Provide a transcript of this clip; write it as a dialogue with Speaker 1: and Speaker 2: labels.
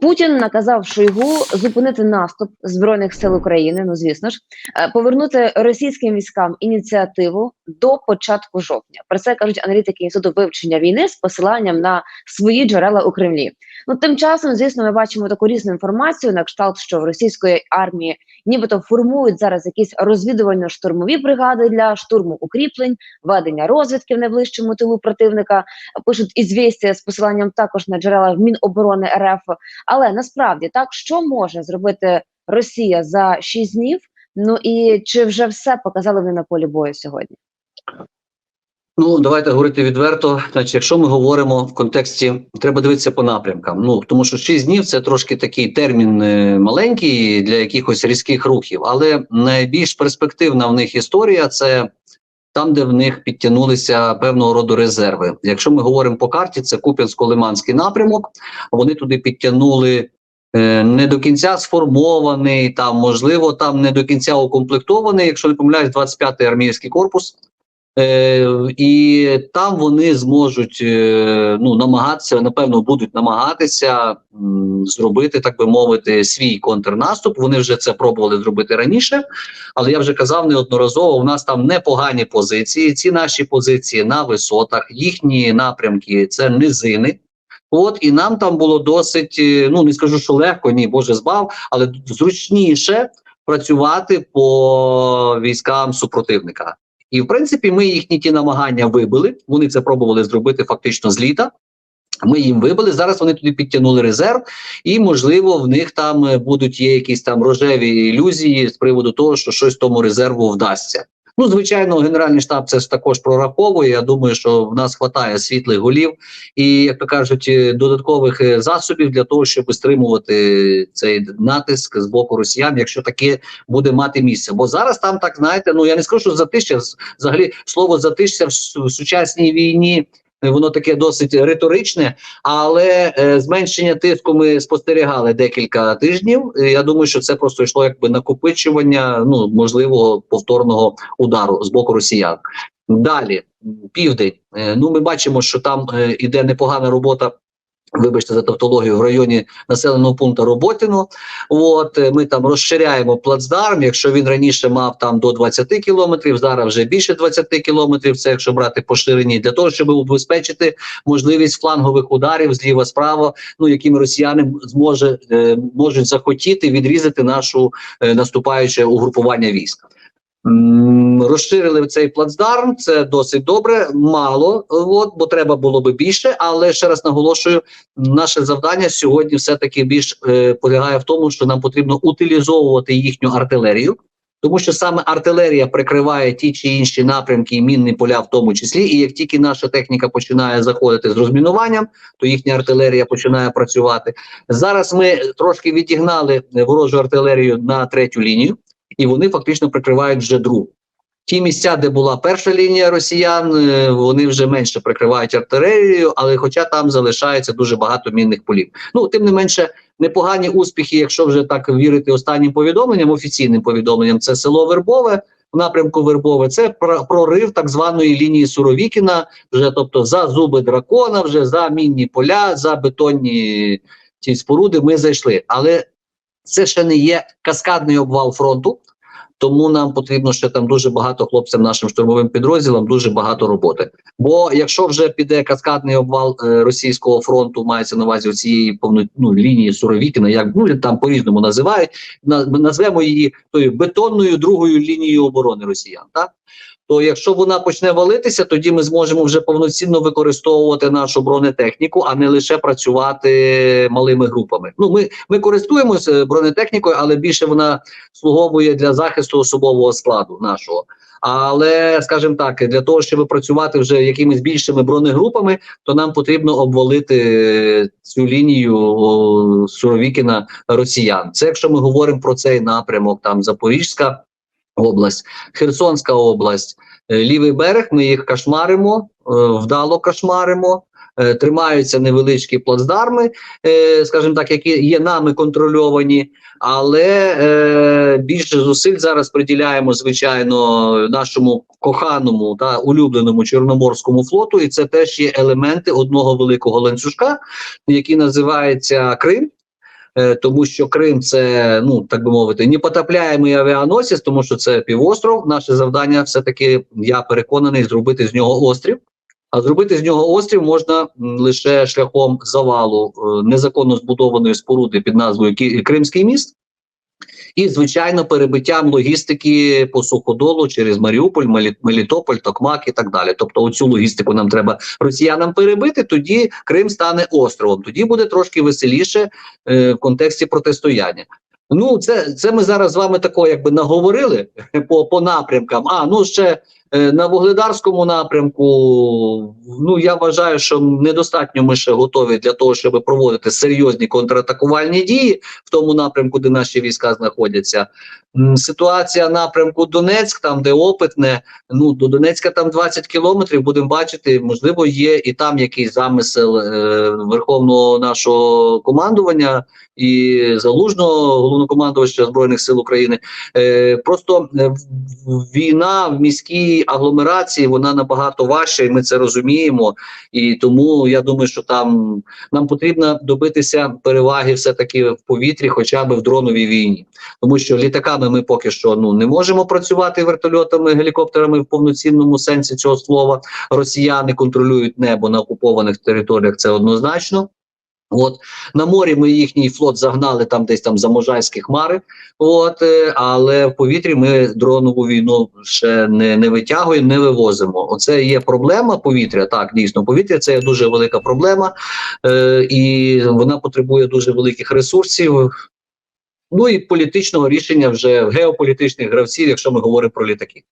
Speaker 1: Путін наказав Шойгу зупинити наступ збройних сил України. Ну звісно ж, е, повернути російським військам ініціативу до початку жовтня. Про це кажуть аналітики інституту вивчення війни з посиланням на свої джерела у Кремлі. Ну тим часом, звісно, ми бачимо таку різну інформацію на кшталт, що в російської армії нібито формують зараз якісь розвідувально-штурмові бригади для штурму укріплень, ведення розвідки в найближчому тилу противника. Пишуть ізвістя з посиланням також на джерела Міноборони РФ. Але насправді так що може зробити Росія за 6 днів? Ну і чи вже все показали вони на полі бою сьогодні?
Speaker 2: Ну, давайте говорити відверто. Значить, якщо ми говоримо в контексті, треба дивитися по напрямкам. Ну тому що 6 днів це трошки такий термін е, маленький для якихось різких рухів, але найбільш перспективна в них історія це там, де в них підтягнулися певного роду резерви. Якщо ми говоримо по карті, це Куп'янсько-Лиманський напрямок. Вони туди підтягнули. е, Не до кінця сформований, там можливо, там не до кінця укомплектований, якщо не помиляюсь, 25-й армійський корпус. Е, і там вони зможуть е, ну намагатися, напевно, будуть намагатися м, зробити, так би мовити, свій контрнаступ. Вони вже це пробували зробити раніше, але я вже казав неодноразово. У нас там непогані позиції. Ці наші позиції на висотах, їхні напрямки це низини. От і нам там було досить, е, ну не скажу, що легко, ні, Боже збав, але зручніше працювати по військам супротивника. І в принципі, ми їхні ті намагання вибили. Вони це пробували зробити фактично з літа. Ми їм вибили. Зараз вони туди підтягнули резерв, і можливо в них там е, будуть є якісь там рожеві ілюзії з приводу того, що щось тому резерву вдасться. Ну, звичайно, генеральний штаб це також прораховує. Я думаю, що в нас вистачає світлих голів і, як то кажуть, додаткових е, засобів для того, щоб стримувати цей натиск з боку росіян, якщо таке буде мати місце. Бо зараз там так знаєте, ну я не скажу, що затища взагалі слово затища в сучасній війні. Е, Воно таке досить риторичне, але е, зменшення тиску ми спостерігали декілька тижнів. Я думаю, що це просто йшло якби накопичування ну можливого повторного удару з боку росіян. Далі південь. Е, ну ми бачимо, що там іде непогана робота. Вибачте за тавтологію в районі населеного пункту Роботино. От е, ми там розширяємо плацдарм. Якщо він раніше мав там до 20 кілометрів, зараз вже більше 20 кілометрів. Це якщо брати по ширині, для того, щоб убезпечити можливість флангових ударів зліва справа, ну якими росіяни зможе е, можуть захотіти відрізати нашу е, наступаюче угрупування військ. Розширили цей плацдарм, це досить добре, мало, от, бо треба було би більше. Але ще раз наголошую, наше завдання сьогодні все-таки більш е, полягає в тому, що нам потрібно утилізовувати їхню артилерію, тому що саме артилерія прикриває ті чи інші напрямки, і мінні поля в тому числі. І як тільки наша техніка починає заходити з розмінуванням, то їхня артилерія починає працювати. Зараз ми трошки відігнали ворожу артилерію на третю лінію і вони фактично прикривають вже другу. Ті місця, де була перша лінія росіян, е, вони вже менше прикривають артилерією, але хоча там залишається дуже багато мінних полів. Ну тим не менше, непогані успіхи, якщо вже так вірити останнім повідомленням, офіційним повідомленням, це село Вербове. В напрямку Вербове це про- прорив так званої лінії Суровікіна, вже тобто за зуби дракона, вже за мінні поля, за бетонні ці споруди. Ми зайшли, але це ще не є каскадний обвал фронту. Тому нам потрібно ще там дуже багато хлопцям, нашим штурмовим підрозділам, дуже багато роботи. Бо якщо вже піде каскадний обвал е, російського фронту, мається на увазі цієї повно, ну, лінії Суровікіна, як ну там по-різному називають, на, назвемо її тою бетонною другою лінією оборони росіян. Так то якщо вона почне валитися, тоді ми зможемо вже повноцінно використовувати нашу бронетехніку, а не лише працювати малими групами. Ну ми, ми користуємося бронетехнікою, але більше вона слуговує для захисту особового складу нашого. Але скажімо так, для того, щоб працювати вже якимись більшими бронегрупами, то нам потрібно обвалити цю лінію Суровікіна росіян. Це якщо ми говоримо про цей напрямок, там Запорізька область, Херсонська область, е, лівий берег. Ми їх кошмаримо, е, вдало кошмаримо. е, Тримаються невеличкі плацдарми, скажімо так, які є нами контрольовані, але більше зусиль зараз приділяємо, звичайно, нашому коханому та улюбленому Чорноморському флоту, і це теж є елементи одного великого ланцюжка, який називається Крим. Е, тому що Крим це, ну так би мовити, непотопляємий авіаносець, тому що це півостров. Наше завдання все таки, я переконаний, зробити з нього острів. А зробити з нього острів можна лише шляхом завалу е, незаконно збудованої споруди під назвою Ки- Кримський міст. І, звичайно, перебиттям логістики по суходолу через Маріуполь, Мелі- Мелітополь, Токмак і так далі. Тобто, оцю логістику нам треба росіянам перебити. Тоді Крим стане островом. Тоді буде трошки веселіше е, в контексті протистояння. Ну, це, це ми зараз з вами такого якби наговорили по, по напрямкам. А ну ще на вугледарському напрямку. Ну я вважаю, що недостатньо ми ще готові для того, щоб проводити серйозні контратакувальні дії в тому напрямку, де наші війська знаходяться. Ситуація напрямку Донецьк, там де опитне. Ну до Донецька там 20 кілометрів. Будемо бачити, можливо, є і там якийсь замисел е, верховного нашого командування і залужного головнокомандувача збройних сил України. Е, просто е, війна в міській агломерації вона набагато важча, і ми це розуміємо. І тому я думаю, що там нам потрібно добитися переваги все таки в повітрі, хоча б в дроновій війні, тому що літаками ми поки що ну не можемо працювати вертольотами, гелікоптерами в повноцінному сенсі цього слова. Росіяни контролюють небо на окупованих територіях. Це однозначно. От на морі ми їхній флот загнали там десь там за Можайські хмари. От, е, але в повітрі ми дронову війну ще не, не витягуємо, не вивозимо. Оце є проблема повітря. Так, дійсно, повітря це є дуже велика проблема, е, і вона потребує дуже великих ресурсів. Ну і політичного рішення вже геополітичних гравців, якщо ми говоримо про літаки.